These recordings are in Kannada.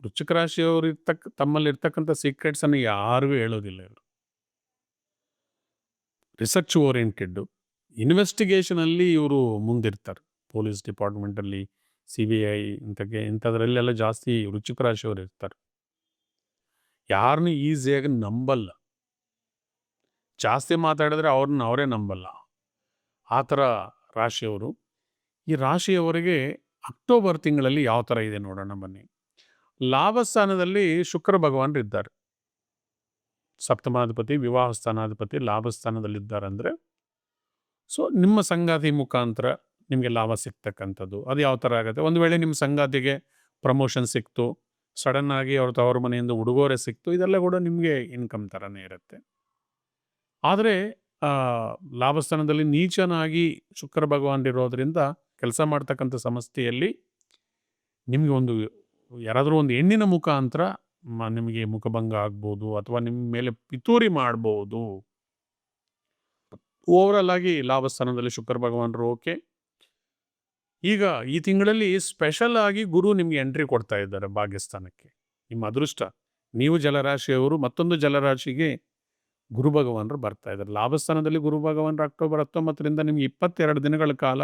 ವೃಶ್ಚಿಕ ರಾಶಿಯವರು ಇರ್ತಕ್ಕ ತಮ್ಮಲ್ಲಿ ಇರ್ತಕ್ಕಂಥ ಸೀಕ್ರೆಟ್ಸ್ ಅನ್ನು ಯಾರಿಗೂ ಹೇಳೋದಿಲ್ಲ ಇವರು. ರಿಸರ್ಚ್ ಓರಿಯೆಂಟೆಡ್ಡು ಇನ್ವೆಸ್ಟಿಗೇಷನಲ್ಲಿ ಇವರು ಮುಂದಿರ್ತಾರೆ. ಪೊಲೀಸ್ ಡಿಪಾರ್ಟ್ಮೆಂಟಲ್ಲಿ ಸಿ ಬಿ ಐ ಇಂಥಕ್ಕೆ, ಇಂಥದ್ರಲ್ಲೆಲ್ಲ ಜಾಸ್ತಿ ವೃಶ್ಚಿಕ ರಾಶಿಯವರು ಇರ್ತಾರೆ. ಯಾರನ್ನೂ ಈಸಿಯಾಗಿ ನಂಬಲ್ಲ. ಜಾಸ್ತಿ ಮಾತಾಡಿದ್ರೆ ಅವ್ರನ್ನ ಅವರೇ ನಂಬಲ್ಲ. ಆ ಥರ ರಾಶಿಯವರು. ಈ ರಾಶಿಯವರಿಗೆ ಅಕ್ಟೋಬರ್ ತಿಂಗಳಲ್ಲಿ ಯಾವ ಥರ ಇದೆ ನೋಡೋಣ ಬನ್ನಿ. ಲಾಭಸ್ಥಾನದಲ್ಲಿ ಶುಕ್ರ ಭಗವಾನರಿದ್ದಾರೆ ಸಪ್ತಮಾಧಿಪತಿ ವಿವಾಹ ಸ್ಥಾನಾಧಿಪತಿ ಲಾಭಸ್ಥಾನದಲ್ಲಿದ್ದಾರಂದರೆ, ಸೊ ನಿಮ್ಮ ಸಂಗಾತಿ ಮುಖಾಂತರ ನಿಮಗೆ ಲಾಭ ಸಿಗ್ತಕ್ಕಂಥದ್ದು. ಅದು ಯಾವ ಥರ ಆಗುತ್ತೆ? ಒಂದು ವೇಳೆ ನಿಮ್ಮ ಸಂಗಾತಿಗೆ ಪ್ರಮೋಷನ್ ಸಿಕ್ತು ಸಡನ್ ಆಗಿ ಅವ್ರ ತವರ ಮನೆಯಿಂದ ಉಡುಗೊರೆ ಸಿಕ್ತು, ಇದೆಲ್ಲ ಕೂಡ ನಿಮಗೆ ಇನ್ಕಮ್ ಥರನೇ ಇರುತ್ತೆ. ಆದರೆ ಲಾಭಸ್ಥಾನದಲ್ಲಿ ನೀಚನಾಗಿ ಶುಕ್ರ ಭಗವಾನ್ ಇರೋದ್ರಿಂದ ಕೆಲಸ ಮಾಡ್ತಕ್ಕಂಥ ಸಂಸ್ಥೆಯಲ್ಲಿ ನಿಮಗೆ ಒಂದು ಯಾರಾದರೂ ಒಂದು ಹೆಣ್ಣಿನ ಮುಖಾಂತರ ನಿಮಗೆ ಮುಖಭಂಗ ಆಗ್ಬೋದು ಅಥವಾ ನಿಮ್ಮ ಮೇಲೆ ಪಿತೂರಿ ಮಾಡ್ಬೋದು. ಓವರಲ್ ಆಗಿ ಲಾಭಸ್ಥಾನದಲ್ಲಿ ಶುಕ್ರ ಭಗವಾನರು ಓಕೆ ಈಗ ಈ ತಿಂಗಳಲ್ಲಿ ಸ್ಪೆಷಲ್ ಆಗಿ ಗುರು ನಿಮಗೆ ಎಂಟ್ರಿ ಕೊಡ್ತಾ ಇದ್ದಾರೆ ಭಾಗ್ಯಸ್ಥಾನಕ್ಕೆ. ನಿಮ್ಮ ಅದೃಷ್ಟ. ನೀವು ಜಲರಾಶಿಯವರು, ಮತ್ತೊಂದು ಜಲರಾಶಿಗೆ ಗುರು ಭಗವಾನರು ಬರ್ತಾ ಇದ್ದಾರೆ. ಲಾಭಸ್ಥಾನದಲ್ಲಿ ಗುರು ಭಗವಾನರು ಅಕ್ಟೋಬರ್ ಹತ್ತೊಂಬತ್ತರಿಂದ ನಿಮ್ಗೆ ಇಪ್ಪತ್ತೆರಡು ದಿನಗಳ ಕಾಲ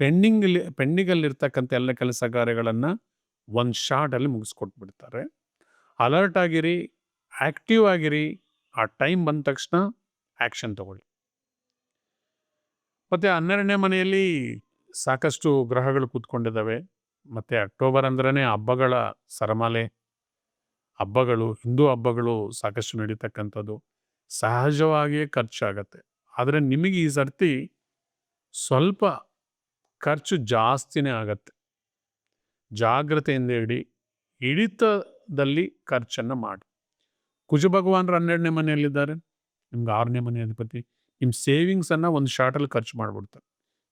ಪೆಂಡಿಂಗ್ ಪೆಂಡಿಂಗಲ್ಲಿರ್ತಕ್ಕಂಥ ಎಲ್ಲ ಕೆಲಸ ಕಾರ್ಯಗಳನ್ನು ಒಂದು ಶಾರ್ಟಲ್ಲಿ ಮುಗಿಸ್ಕೊಟ್ಬಿಡ್ತಾರೆ. ಅಲರ್ಟ್ ಆಗಿರಿ ಆ್ಯಕ್ಟಿವ್ ಆಗಿರಿ, ಆ ಟೈಮ್ ಬಂದ ತಕ್ಷಣ ಆ್ಯಕ್ಷನ್ ತಗೊಳ್ಳಿ. ಮತ್ತು ಹನ್ನೆರಡನೇ ಮನೆಯಲ್ಲಿ ಸಾಕಷ್ಟು ಗ್ರಹಗಳು ಕೂತ್ಕೊಂಡಿದ್ದಾವೆ. ಮತ್ತು ಅಕ್ಟೋಬರ್ ಅಂದ್ರೇ ಹಬ್ಬಗಳ ಸರಮಾಲೆ. ಹಬ್ಬಗಳು, ಹಿಂದೂ ಹಬ್ಬಗಳು ಸಾಕಷ್ಟು ನಡೀತಕ್ಕಂಥದ್ದು. ಸಹಜವಾಗಿಯೇ ಖರ್ಚಾಗತ್ತೆ ಆದರೆ ನಿಮಗೆ ಈ ಸರ್ತಿ ಸ್ವಲ್ಪ ಖರ್ಚು ಜಾಸ್ತಿನೇ ಆಗತ್ತೆ. ಜಾಗ್ರತೆಯಿಂದ ಹಿಡಿ ಹಿಡಿತದಲ್ಲಿ ಖರ್ಚನ್ನು ಮಾಡಿ. ಕುಜ ಭಗವಾನರು ಹನ್ನೆರಡನೇ ಮನೆಯಲ್ಲಿದ್ದಾರೆ. ನಿಮ್ಗೆ ಆರನೇ ಮನೆ ಅಧಿಪತಿ. ನಿಮ್ಮ ಸೇವಿಂಗ್ಸನ್ನು ಒಂದು ಶಾರ್ಟಲ್ಲಿ ಖರ್ಚು ಮಾಡಿಬಿಡ್ತಾರೆ.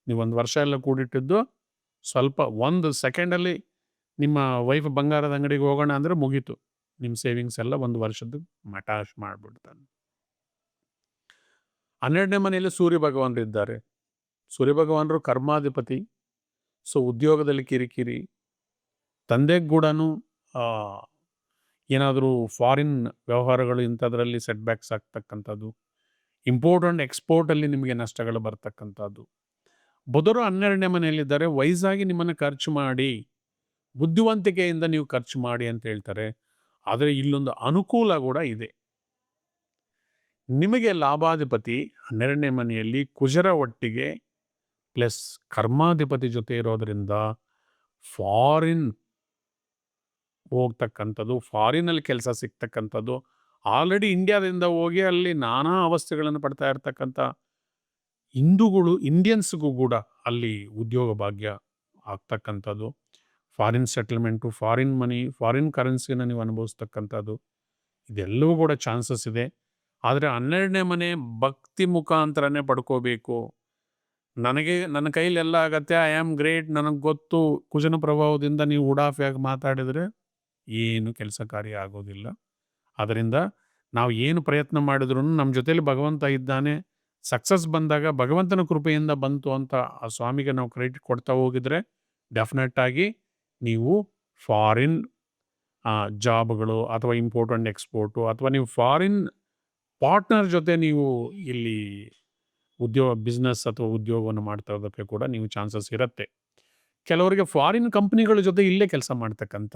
ನೀವು ಒಂದು ವರ್ಷ ಎಲ್ಲ ಕೂಡಿಟ್ಟಿದ್ದು ಸ್ವಲ್ಪ ಒಂದು ಸೆಕೆಂಡಲ್ಲಿ ನಿಮ್ಮ ವೈಫ್ ಬಂಗಾರದ ಅಂಗಡಿಗೆ ಹೋಗೋಣ ಅಂದರೆ ಮುಗೀತು. ನಿಮ್ಮ ಸೇವಿಂಗ್ಸ್ ಎಲ್ಲ ಒಂದು ವರ್ಷದ್ದು ಮಟಾಶ್ ಮಾಡಿಬಿಡ್ತಾನೆ. ಹನ್ನೆರಡನೇ ಮನೆಯಲ್ಲಿ ಸೂರ್ಯ ಭಗವಾನರು ಇದ್ದಾರೆ. ಸೂರ್ಯ ಭಗವಾನರು ಕರ್ಮಾಧಿಪತಿ. ಸೊ, ಉದ್ಯೋಗದಲ್ಲಿ ಕಿರಿಕಿರಿ. ತಂದೆಗೆ ಕೂಡ ಏನಾದರೂ ಫಾರಿನ್ ವ್ಯವಹಾರಗಳು ಇಂಥದ್ರಲ್ಲಿ ಸೆಟ್ ಬ್ಯಾಕ್ಸ್ ಆಗ್ತಕ್ಕಂಥದ್ದು ಇಂಪೋರ್ಟ್ ಆ್ಯಂಡ್ ಎಕ್ಸ್ಪೋರ್ಟಲ್ಲಿ ನಿಮಗೆ ನಷ್ಟಗಳು ಬರ್ತಕ್ಕಂಥದ್ದು. ಬುಧರು ಹನ್ನೆರಡನೇ ಮನೆಯಲ್ಲಿದ್ದಾರೆ ವಯಸ್ಸಾಗಿ ನಿಮ್ಮನ್ನು ಖರ್ಚು ಮಾಡಿ, ಬುದ್ಧಿವಂತಿಕೆಯಿಂದ ನೀವು ಖರ್ಚು ಮಾಡಿ ಅಂತ ಹೇಳ್ತಾರೆ. ಆದರೆ ಇಲ್ಲೊಂದು ಅನುಕೂಲ ಕೂಡ ಇದೆ. ನಿಮಗೆ ಲಾಭಾಧಿಪತಿ ಹನ್ನೆರಡನೇ ಮನೆಯಲ್ಲಿ ಕುಜರ ಒಟ್ಟಿಗೆ, ಪ್ಲಸ್ ಕರ್ಮಾಧಿಪತಿ ಜೊತೆ ಇರೋದರಿಂದ ಫಾರಿನ್ ಹೋಗ್ತಕ್ಕಂಥದ್ದು, ಫಾರಿನಲ್ಲಿ ಕೆಲಸ ಸಿಗ್ತಕ್ಕಂಥದ್ದು, ಆಲ್ರೆಡಿ ಇಂಡಿಯಾದಿಂದ ಹೋಗಿ ಅಲ್ಲಿ ನಾನಾ ಅವಸ್ಥೆಗಳನ್ನು ಪಡ್ತಾ ಇರ್ತಕ್ಕಂಥ ಹಿಂದೂಗಳು, ಇಂಡಿಯನ್ಸ್ಗೂ ಕೂಡ ಅಲ್ಲಿ ಉದ್ಯೋಗ ಭಾಗ್ಯ ಆಗ್ತಕ್ಕಂಥದ್ದು. Foreign settlement, foreign money, foreign ಕರೆನ್ಸಿನ ನೀವು ಅನುಭವಿಸ್ತಕ್ಕಂಥದ್ದು, ಇದೆಲ್ಲವೂ ಕೂಡ ಚಾನ್ಸಸ್ ಇದೆ. ಆದರೆ ಹನ್ನೆರಡನೇ ಮನೆ ಭಕ್ತಿ ಮುಖಾಂತರನೇ ಪಡ್ಕೋಬೇಕು. ನನಗೆ, ನನ್ನ ಕೈಲಿ ಎಲ್ಲ ಆಗತ್ತೆ, ಐ ಆಮ್ ಗ್ರೇಟ್, ನನಗೆ ಗೊತ್ತು. ಕುಜನ ಪ್ರಭಾವದಿಂದ ನೀವು ಉಡಾಫಿಯಾಗಿ ಮಾತಾಡಿದರೆ ಏನು ಕೆಲಸ ಕಾರ್ಯ ಆಗೋದಿಲ್ಲ. ಅದರಿಂದ ನಾವು ಏನು ಪ್ರಯತ್ನ ಮಾಡಿದ್ರೂ ನಮ್ಮ ಜೊತೇಲಿ ಭಗವಂತ ಇದ್ದಾನೆ. ಸಕ್ಸಸ್ ಬಂದಾಗ ಭಗವಂತನ ಕೃಪೆಯಿಂದ ಬಂತು ಅಂತ ಆ ಸ್ವಾಮಿಗೆ ನಾವು ಕ್ರೆಡಿಟ್ ಕೊಡ್ತಾ ಹೋಗಿದ್ರೆ ಡೆಫಿನೆಟ್ ಆಗಿ ನೀವು ಫಾರಿನ್ ಜಾಬ್ಗಳು ಅಥವಾ ಇಂಪೋರ್ಟ್ ಆ್ಯಂಡ್ ಎಕ್ಸ್ಪೋರ್ಟು ಅಥವಾ ನೀವು ಫಾರಿನ್ ಪಾರ್ಟ್ನರ್ ಜೊತೆ ನೀವು ಇಲ್ಲಿ ಉದ್ಯೋಗ ಬಿಸ್ನೆಸ್ ಅಥವಾ ಉದ್ಯೋಗವನ್ನು ಮಾಡ್ತಾ ಇರೋದಕ್ಕೆ ಕೂಡ ನೀವು ಚಾನ್ಸಸ್ ಇರುತ್ತೆ. ಕೆಲವರಿಗೆ ಫಾರಿನ್ ಕಂಪ್ನಿಗಳ ಜೊತೆ ಇಲ್ಲೇ ಕೆಲಸ ಮಾಡ್ತಕ್ಕಂಥ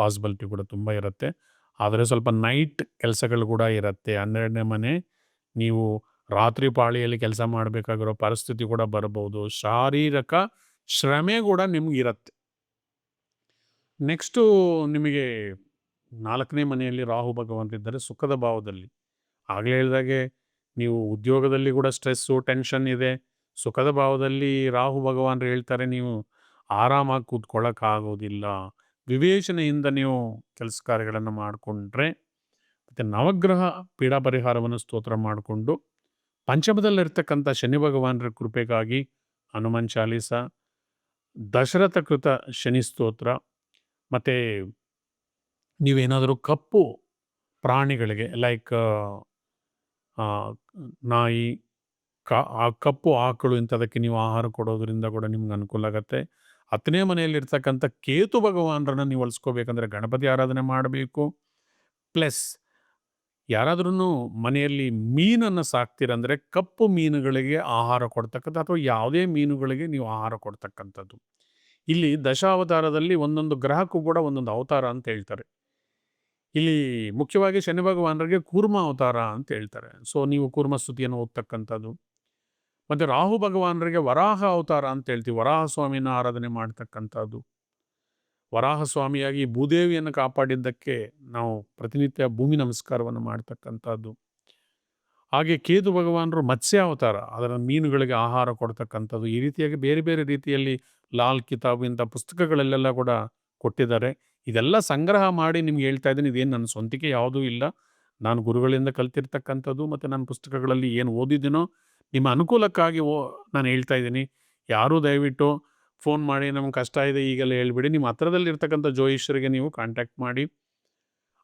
ಪಾಸಿಬಿಲಿಟಿ ಕೂಡ ತುಂಬ ಇರುತ್ತೆ. ಆದರೆ ಸ್ವಲ್ಪ ನೈಟ್ ಕೆಲಸಗಳು ಕೂಡ ಇರುತ್ತೆ. ಹನ್ನೆರಡನೇ ಮನೆ, ನೀವು ರಾತ್ರಿ ಪಾಳಿಯಲ್ಲಿ ಕೆಲಸ ಮಾಡಬೇಕಾಗಿರೋ ಪರಿಸ್ಥಿತಿ ಕೂಡ ಬರಬಹುದು. ಶಾರೀರಿಕ ಶ್ರಮೆ ಕೂಡ ನಿಮ್ಗೆ ಇರುತ್ತೆ. ನೆಕ್ಸ್ಟು ನಿಮಗೆ ನಾಲ್ಕನೇ ಮನೆಯಲ್ಲಿ ರಾಹು ಭಗವಂತ ಇದ್ದರೆ ಸುಖದ ಭಾವದಲ್ಲಿ. ಆಗಲೇ ಹೇಳಿದಾಗೆ ನೀವು ಉದ್ಯೋಗದಲ್ಲಿ ಕೂಡ ಸ್ಟ್ರೆಸ್ಸು ಟೆನ್ಷನ್ ಇದೆ. ಸುಖದ ಭಾವದಲ್ಲಿ ರಾಹು ಭಗವಾನ್ರು ಹೇಳ್ತಾರೆ, ನೀವು ಆರಾಮಾಗಿ ಕೂತ್ಕೊಳ್ಳೋಕ್ಕಾಗೋದಿಲ್ಲ ವಿವೇಚನೆಯಿಂದ ನೀವು ಕೆಲಸ ಕಾರ್ಯಗಳನ್ನು ಮಾಡಿಕೊಂಡ್ರೆ, ಮತ್ತು ನವಗ್ರಹ ಪೀಡಾ ಪರಿಹಾರವನ್ನು ಸ್ತೋತ್ರ ಮಾಡಿಕೊಂಡು, ಪಂಚಮದಲ್ಲಿರ್ತಕ್ಕಂಥ ಶನಿ ಭಗವಾನರ ಕೃಪೆಗಾಗಿ ಹನುಮಾನ್ ಚಾಲೀಸ, ದಶರಥ ಕೃತ ಶನಿ ಸ್ತೋತ್ರ, ಮತ್ತು ನೀವೇನಾದರೂ ಕಪ್ಪು ಪ್ರಾಣಿಗಳಿಗೆ ಲೈಕ್ ನಾಯಿ, ಕ, ಆ ಕಪ್ಪು ಆಕಳು ಇಂಥದಕ್ಕೆ ನೀವು ಆಹಾರ ಕೊಡೋದ್ರಿಂದ ಕೂಡ ನಿಮ್ಗೆ ಅನುಕೂಲ ಆಗುತ್ತೆ. ಹತ್ತನೇ ಮನೆಯಲ್ಲಿರ್ತಕ್ಕಂಥ ಕೇತು ಭಗವಾನರನ್ನ ನೀವು ಅಳಿಸ್ಕೋಬೇಕಂದ್ರೆ ಗಣಪತಿ ಆರಾಧನೆ ಮಾಡಬೇಕು. ಪ್ಲಸ್ ಯಾರಾದ್ರೂ ಮನೆಯಲ್ಲಿ ಮೀನನ್ನು ಸಾಕ್ತೀರಂದರೆ ಕಪ್ಪು ಮೀನುಗಳಿಗೆ ಆಹಾರ ಕೊಡ್ತಕ್ಕಂಥ ಅಥವಾ ಯಾವುದೇ ಮೀನುಗಳಿಗೆ ನೀವು ಆಹಾರ ಕೊಡ್ತಕ್ಕಂಥದ್ದು. ಇಲ್ಲಿ ದಶಾವತಾರದಲ್ಲಿ ಒಂದೊಂದು ಗ್ರಹಕ್ಕೂ ಕೂಡ ಒಂದೊಂದು ಅವತಾರ ಅಂತ ಹೇಳ್ತಾರೆ. ಇಲ್ಲಿ ಮುಖ್ಯವಾಗಿ ಶನಿ ಭಗವಾನರಿಗೆ ಕೂರ್ಮ ಅವತಾರ ಅಂತ ಹೇಳ್ತಾರೆ. ಸೊ ನೀವು ಕೂರ್ಮ ಸ್ತುತಿಯನ್ನು ಓದ್ತಕ್ಕಂಥದ್ದು. ಮತ್ತು ರಾಹು ಭಗವಾನರಿಗೆ ವರಾಹ ಅವತಾರ ಅಂತ ಹೇಳ್ತೀವಿ. ವರಾಹ ಸ್ವಾಮಿನ ಆರಾಧನೆ ಮಾಡ್ತಕ್ಕಂಥದ್ದು. ವರಾಹ ಸ್ವಾಮಿಯಾಗಿ ಭೂದೇವಿಯನ್ನು ಕಾಪಾಡಿದ್ದಕ್ಕೆ ನಾವು ಪ್ರತಿನಿತ್ಯ ಭೂಮಿ ನಮಸ್ಕಾರವನ್ನು ಮಾಡ್ತಕ್ಕಂಥದ್ದು. ಹಾಗೆ ಕೇತು ಭಗವಾನರು ಮತ್ಸ್ಯ ಅವತಾರ, ಅದರ ಮೀನುಗಳಿಗೆ ಆಹಾರ ಕೊಡ್ತಕ್ಕಂಥದ್ದು. ಈ ರೀತಿಯಾಗಿ ಬೇರೆ ಬೇರೆ ರೀತಿಯಲ್ಲಿ ಲಾಲ್ ಕಿತಾಬ್ ಇಂಥ ಪುಸ್ತಕಗಳಲ್ಲೆಲ್ಲ ಕೂಡ ಕೊಟ್ಟಿದ್ದಾರೆ. ಇದೆಲ್ಲ ಸಂಗ್ರಹ ಮಾಡಿ ನಿಮ್ಗೆ ಹೇಳ್ತಾ ಇದ್ದೀನಿ. ಇದೇನು ನನ್ನ ಸ್ವಂತಿಕೆ ಯಾವುದೂ ಇಲ್ಲ. ನಾನು ಗುರುಗಳಿಂದ ಕಲ್ತಿರ್ತಕ್ಕಂಥದ್ದು ಮತ್ತು ನನ್ನ ಪುಸ್ತಕಗಳಲ್ಲಿ ಏನು ಓದಿದ್ದೀನೋ ನಿಮ್ಮ ಅನುಕೂಲಕ್ಕಾಗಿ ಓ, ನಾನು ಹೇಳ್ತಾ ಇದ್ದೀನಿ. ಯಾರೂ ದಯವಿಟ್ಟು ಫೋನ್ ಮಾಡಿ ನಮ್ಗೆ ಕಷ್ಟ ಇದೆ ಈಗೆಲ್ಲ ಹೇಳ್ಬಿಡಿ. ನಿಮ್ಮ ಹತ್ರದಲ್ಲಿರ್ತಕ್ಕಂಥ ಜ್ಯೋಯಿಷರಿಗೆ ನೀವು ಕಾಂಟ್ಯಾಕ್ಟ್ ಮಾಡಿ.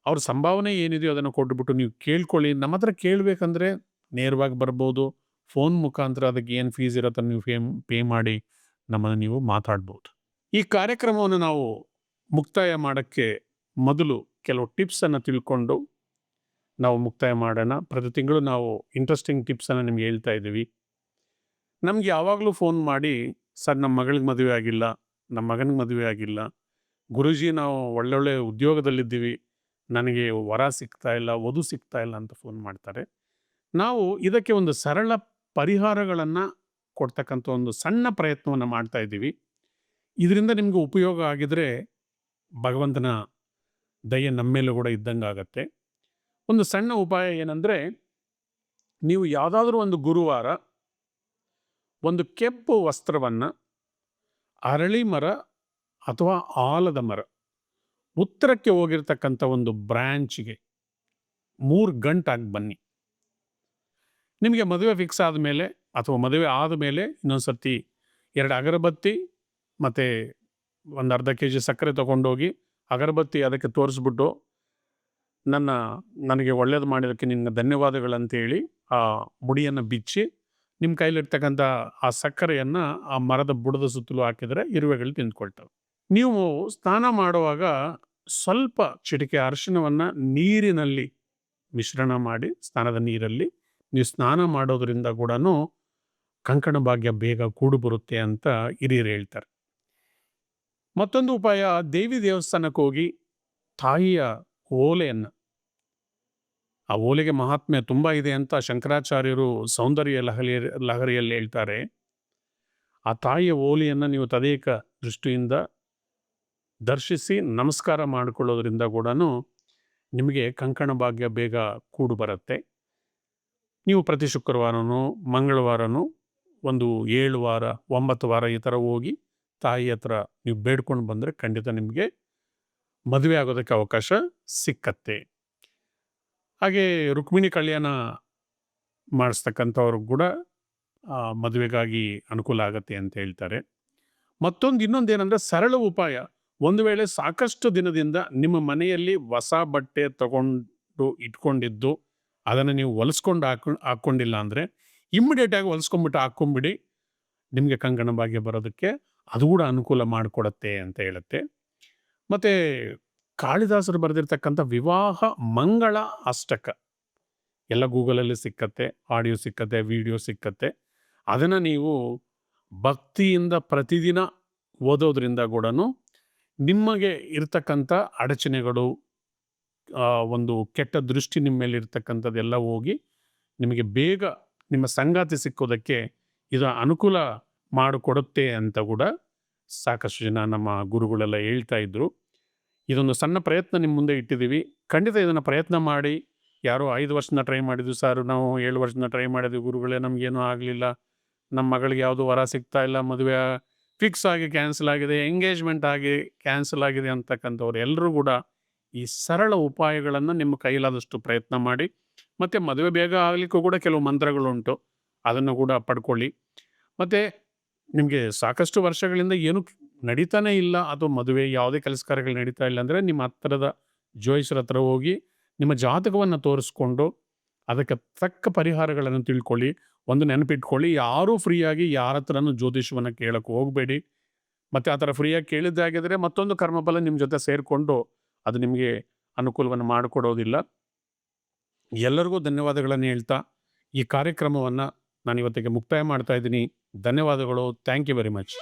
ಅವ್ರ ಸಂಭಾವನೆ ಏನಿದೆಯೋ ಅದನ್ನು ಕೊಟ್ಬಿಟ್ಟು ನೀವು ಕೇಳ್ಕೊಳ್ಳಿ. ನಮ್ಮ ಹತ್ರ ಕೇಳಬೇಕಂದ್ರೆ ನೇರವಾಗಿ ಬರ್ಬೋದು. ಫೋನ್ ಮುಖಾಂತರ ಅದಕ್ಕೆ ಏನು ಫೀಸ್ ಇರುತ್ತೋ ನೀವು ಫೇ ಪೇ ಮಾಡಿ ನಮ್ಮನ್ನು ನೀವು ಮಾತಾಡ್ಬೋದು. ಈ ಕಾರ್ಯಕ್ರಮವನ್ನು ನಾವು ಮುಕ್ತಾಯ ಮಾಡೋಕ್ಕೆ ಮೊದಲು ಕೆಲವು ಟಿಪ್ಸನ್ನು ತಿಳ್ಕೊಂಡು ನಾವು ಮುಕ್ತಾಯ ಮಾಡೋಣ. ಪ್ರತಿ ತಿಂಗಳು ನಾವು ಇಂಟ್ರೆಸ್ಟಿಂಗ್ ಟಿಪ್ಸನ್ನು ನಿಮ್ಗೆ ಹೇಳ್ತಾ ಇದ್ದೀವಿ. ನಮಗೆ ಯಾವಾಗಲೂ ಫೋನ್ ಮಾಡಿ, ಸರ್ ನಮ್ಮ ಮಗಳಿಗೆ ಮದುವೆ ಆಗಿಲ್ಲ ನಮ್ಮ ಮಗನಿಗೆ ಮದುವೆ ಆಗಿಲ್ಲ, ಗುರುಜಿ ನಾವು ಒಳ್ಳೊಳ್ಳೆ ಉದ್ಯೋಗದಲ್ಲಿದ್ದೀವಿ, ನನಗೆ ವರ ಸಿಗ್ತಾ ಇಲ್ಲ, ವಧು ಸಿಗ್ತಾ ಇಲ್ಲ ಅಂತ ಫೋನ್ ಮಾಡ್ತಾರೆ. ನಾವು ಇದಕ್ಕೆ ಒಂದು ಸರಳ ಪರಿಹಾರಗಳನ್ನು ಕೊಡ್ತಕ್ಕಂಥ ಒಂದು ಸಣ್ಣ ಪ್ರಯತ್ನವನ್ನು ಮಾಡ್ತಾ ಇದ್ದೀವಿ. ಇದರಿಂದ ನಿಮಗೆ ಉಪಯೋಗ ಆಗಿದ್ರೆ ಭಗವಂತನ ದಯೆ ನಮ್ಮ ಮೇಲೂ ಕೂಡ ಇದ್ದಂಗೆ ಆಗತ್ತೆ ಒಂದು ಸಣ್ಣ ಉಪಾಯ ಏನಂದರೆ, ನೀವು ಯಾವುದಾದ್ರೂ ಒಂದು ಗುರುವಾರ ಒಂದು ಕೆಂಪು ವಸ್ತ್ರವನ್ನು, ಅರಳಿ ಮರ ಅಥವಾ ಆಲದ ಮರ, ಉತ್ತರಕ್ಕೆ ಹೋಗಿರ್ತಕ್ಕಂಥ ಒಂದು ಬ್ರ್ಯಾಂಚ್ಗೆ ಮೂರು ಗಂಟಾಗಿ ಬನ್ನಿ. ನಿಮಗೆ ಮದುವೆ ಫಿಕ್ಸ್ ಆದ ಮೇಲೆ ಅಥವಾ ಮದುವೆ ಆದಮೇಲೆ ಇನ್ನೊಂದು ಸರ್ತಿ ಎರಡು ಅಗರಬತ್ತಿ ಮತ್ತು ಒಂದು ಅರ್ಧ ಕೆ ಜಿ ಸಕ್ಕರೆ ತೊಗೊಂಡೋಗಿ ಅಗರಬತ್ತಿ ಅದಕ್ಕೆ ತೋರಿಸ್ಬಿಟ್ಟು ನನ್ನ ನನಗೆ ಒಳ್ಳೇದು ಮಾಡಿದ್ದಕ್ಕೆ ನಿನ್ನ ಧನ್ಯವಾದಗಳಂತೇಳಿ ಆ ಮುಡಿಯನ್ನು ಬಿಚ್ಚಿ ನಿಮ್ಮ ಕೈಲಿರ್ತಕ್ಕಂಥ ಆ ಸಕ್ಕರೆಯನ್ನು ಆ ಮರದ ಬುಡದ ಸುತ್ತಲೂ ಹಾಕಿದರೆ ಇರುವೆಗಳು ತಿಂದ್ಕೊಳ್ತವೆ. ನೀವು ಸ್ನಾನ ಮಾಡುವಾಗ ಸ್ವಲ್ಪ ಚಿಟಿಕೆ ಅರಿಶಿನವನ್ನು ನೀರಿನಲ್ಲಿ ಮಿಶ್ರಣ ಮಾಡಿ ಸ್ನಾನದ ನೀರಲ್ಲಿ ನೀವು ಸ್ನಾನ ಮಾಡೋದರಿಂದ ಕೂಡ ಕಂಕಣ ಭಾಗ್ಯ ಬೇಗ ಕೂಡು ಬರುತ್ತೆ ಅಂತ ಹಿರಿಯರು ಹೇಳ್ತಾರೆ. ಮತ್ತೊಂದು ಉಪಾಯ ದೇವಿ ದೇವಸ್ಥಾನಕ್ಕೆ ಹೋಗಿ ತಾಯಿಯ ಓಲೆಯನ್ನು. ಆ ಓಲೆಗೆ ಮಹಾತ್ಮೆ ತುಂಬ ಇದೆ ಅಂತ ಶಂಕರಾಚಾರ್ಯರು ಸೌಂದರ್ಯ ಲಹರಿ ಲಹರಿಯಲ್ಲಿ ಹೇಳ್ತಾರೆ. ಆ ತಾಯಿಯ ಓಲೆಯನ್ನು ನೀವು ತದೇಕ ದೃಷ್ಟಿಯಿಂದ ದರ್ಶಿಸಿ, ನಮಸ್ಕಾರ ಮಾಡಿಕೊಳ್ಳೋದ್ರಿಂದ ಕೂಡ ನಿಮಗೆ ಕಂಕಣ ಭಾಗ್ಯ ಬೇಗ ಕೂಡು ಬರುತ್ತೆ. ನೀವು ಪ್ರತಿ ಶುಕ್ರವಾರನು, ಮಂಗಳವಾರನು ಒಂದು ಏಳು ವಾರ, ಒಂಬತ್ತು ವಾರ ಈ ಥರ ಹೋಗಿ ತಾಯಿ ಹತ್ರ ನೀವು ಬೇಡ್ಕೊಂಡು ಬಂದರೆ ಖಂಡಿತ ನಿಮಗೆ ಮದುವೆ ಆಗೋದಕ್ಕೆ ಅವಕಾಶ ಸಿಕ್ಕತ್ತೆ. ಹಾಗೆ ರುಕ್ಮಿಣಿ ಕಲ್ಯಾಣ ಮಾಡಿಸ್ತಕ್ಕಂಥವ್ರು ಕೂಡ ಮದುವೆಗಾಗಿ ಅನುಕೂಲ ಆಗತ್ತೆ ಅಂತ ಹೇಳ್ತಾರೆ. ಮತ್ತೊಂದು ಇನ್ನೊಂದು ಏನಂದ್ರೆ ಸರಳ ಉಪಾಯ. ಒಂದು ವೇಳೆ ಸಾಕಷ್ಟು ದಿನದಿಂದ ನಿಮ್ಮ ಮನೆಯಲ್ಲಿ ಹೊಸ ಬಟ್ಟೆ ತಗೊಂಡು ಇಟ್ಕೊಂಡಿದ್ದು, ಅದನ್ನು ನೀವು ಹೊಲಿಸ್ಕೊಂಡು ಹಾಕೊಂಡು ಹಾಕ್ಕೊಂಡಿಲ್ಲ ಅಂದರೆ ಇಮ್ಮಿಡಿಯೇಟಾಗಿ ಹೊಲಿಸ್ಕೊಂಡ್ಬಿಟ್ಟು ಹಾಕ್ಕೊಂಬಿಡಿ, ನಿಮಗೆ ಕಂಗಣ ಭಾಗ್ಯ ಬರೋದಕ್ಕೆ ಅದು ಕೂಡ ಅನುಕೂಲ ಮಾಡಿಕೊಡತ್ತೆ ಅಂತ ಹೇಳುತ್ತೆ. ಮತ್ತು ಕಾಳಿದಾಸರು ಬರೆದಿರ್ತಕ್ಕಂಥ ವಿವಾಹ ಮಂಗಳ ಅಷ್ಟಕ. ಎಲ್ಲ ಗೂಗಲಲ್ಲಿ ಸಿಕ್ಕತ್ತೆ, ಆಡಿಯೋ ಸಿಕ್ಕತ್ತೆ, ವಿಡಿಯೋ ಸಿಕ್ಕತ್ತೆ. ಅದನ್ನು ನೀವು ಭಕ್ತಿಯಿಂದ ಪ್ರತಿದಿನ ಓದೋದ್ರಿಂದ ಕೂಡ ನಿಮಗೆ ಇರ್ತಕ್ಕಂಥ ಅಡಚಣೆಗಳು ಒಂದು ಕೆಟ್ಟ ದೃಷ್ಟಿ ನಿಮ್ಮ ಮೇಲೆ ಇರ್ತಕ್ಕಂಥದ್ದೆಲ್ಲ ಹೋಗಿ ನಿಮಗೆ ಬೇಗ ನಿಮ್ಮ ಸಂಗಾತಿ ಸಿಕ್ಕೋದಕ್ಕೆ ಇದು ಅನುಕೂಲ ಮಾಡಿಕೊಡುತ್ತೆ ಅಂತ ಕೂಡ ಸಾಕಷ್ಟು ಜನ ನಮ್ಮ ಗುರುಗಳೆಲ್ಲ ಹೇಳ್ತಾ ಇದ್ರು. ಇದೊಂದು ಸಣ್ಣ ಪ್ರಯತ್ನ ನಿಮ್ಮ ಮುಂದೆ ಇಟ್ಟಿದ್ದೀವಿ. ಖಂಡಿತ ಇದನ್ನು ಪ್ರಯತ್ನ ಮಾಡಿ. ಯಾರೋ ಐದು ವರ್ಷದಿಂದ ಟ್ರೈ ಮಾಡಿದ್ವಿ ಸರ್, ನಾವು ಏಳು ವರ್ಷದಿಂದ ಟ್ರೈ ಮಾಡಿದ್ವಿ, ಗುರುಗಳೇ ನಮಗೇನೂ ಆಗಲಿಲ್ಲ. ನಮ್ಮ ಮಗಳಿಗೆ ಯಾವುದೂ ವರ ಸಿಗ್ತಾ ಇಲ್ಲ, ಮದುವೆ ಫಿಕ್ಸ್ ಆಗಿ ಕ್ಯಾನ್ಸಲ್ ಆಗಿದೆ ಎಂಗೇಜ್ಮೆಂಟ್ ಆಗಿ ಕ್ಯಾನ್ಸಲ್ ಆಗಿದೆ ಅಂತಕ್ಕಂಥವ್ರು ಎಲ್ಲರೂ ಕೂಡ ಈ ಸರಳ ಉಪಾಯಗಳನ್ನು ನಿಮ್ಮ ಕೈಲಾದಷ್ಟು ಪ್ರಯತ್ನ ಮಾಡಿ. ಮತ್ತು ಮದುವೆ ಬೇಗ ಆಗಲಿಕ್ಕೂ ಕೂಡ ಕೆಲವು ಮಂತ್ರಗಳುಂಟು. ಅದನ್ನು ಕೂಡ ಪಡ್ಕೊಳ್ಳಿ. ಮತ್ತು ನಿಮಗೆ ಸಾಕಷ್ಟು ವರ್ಷಗಳಿಂದ ಏನು ನಡೀತಾನೆ ಇಲ್ಲ ಅಥವಾ ಮದುವೆ ಯಾವುದೇ ಕೆಲಸ ಕಾರ್ಯಗಳು ನಡೀತಾ ಇಲ್ಲ ಅಂದರೆ ನಿಮ್ಮ ಹತ್ತಿರದ ಜೋಯಿಸರ ಹತ್ರ ಹೋಗಿ ನಿಮ್ಮ ಜಾತಕವನ್ನು ತೋರಿಸ್ಕೊಂಡು ಅದಕ್ಕೆ ತಕ್ಕ ಪರಿಹಾರಗಳನ್ನು ತಿಳ್ಕೊಳ್ಳಿ, ಒಂದು ನೆನಪಿಟ್ಕೊಳ್ಳಿ. ಯಾರೂ ಫ್ರೀಯಾಗಿ ಯಾರ ಹತ್ರನೂ ಜ್ಯೋತಿಷವನ್ನು ಕೇಳಕ್ಕೆ ಹೋಗಬೇಡಿ. ಮತ್ತು ಆ ಥರ ಫ್ರೀಯಾಗಿ ಕೇಳಿದ್ದಾಗಿದ್ದರೆ ಮತ್ತೊಂದು ಕರ್ಮಫಲ ನಿಮ್ಮ ಜೊತೆ ಸೇರಿಕೊಂಡು ಅದು ನಿಮಗೆ ಅನುಕೂಲವನ್ನು ಮಾಡಿಕೊಡೋದಿಲ್ಲ. ಎಲ್ಲರಿಗೂ ಧನ್ಯವಾದಗಳನ್ನು ಹೇಳ್ತಾ ಈ ಕಾರ್ಯಕ್ರಮವನ್ನು ನಾನು ಇವತ್ತಿಗೆ ಮುಕ್ತಾಯ ಮಾಡ್ತಾ ಇದ್ದೀನಿ. ಧನ್ಯವಾದಗಳು. Thank you very much.